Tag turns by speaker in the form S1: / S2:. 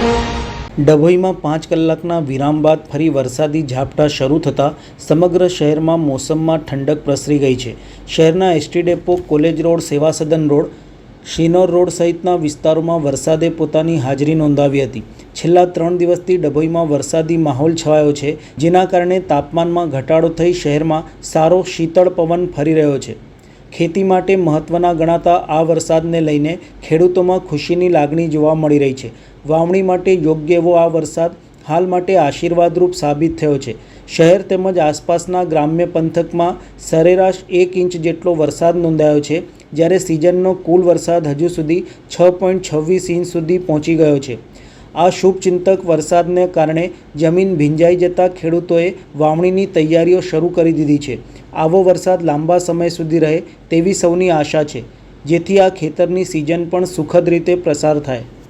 S1: ડભોઈમાં પાંચ કલાકના વિરામ બાદ ફરી વરસાદી ઝાપટા શરૂ થતાં સમગ્ર શહેરમાં મોસમમાં ઠંડક પ્રસરી ગઈ છે. શહેરના એસટી ડેપો, કોલેજ રોડ, સેવા સદન રોડ, શિનોર રોડ સહિતના વિસ્તારોમાં વરસાદે પોતાની હાજરી નોંધાવી હતી. છેલ્લા ત્રણ દિવસથી ડભોઈમાં વરસાદી માહોલ છવાયો છે, જેના કારણે તાપમાનમાં ઘટાડો થઈ શહેરમાં સારો શીતળ પવન ફરી રહ્યો છે. ખેતી માટે મહત્ત્વના ગણાતા આ વરસાદને લઈને ખેડૂતોમાં ખુશીની લાગણી જોવા મળી રહી છે. વાવણી માટે યોગ્ય એવો આ વરસાદ હાલ માટે આશીર્વાદરૂપ સાબિત થયો છે. શહેર તેમજ આસપાસના ગ્રામ્ય પંથકમાં સરેરાશ એક ઇંચ જેટલો વરસાદ નોંધાયો છે, જ્યારે સિઝનનો કુલ વરસાદ હજુ સુધી છ પોઈન્ટ છવ્વીસ ઇંચ સુધી પહોંચી ગયો છે. આ શુભચિંતક વરસાદને કારણે જમીન ભીંજાઈ જતાં ખેડૂતોએ વાવણીની તૈયારીઓ શરૂ કરી દીધી છે. આવો વરસાદ લાંબા સમય સુધી રહે તેવી સૌની આશા છે, જેથી આ ખેતરની સિઝન પણ સુખદ રીતે પ્રસાર થાય.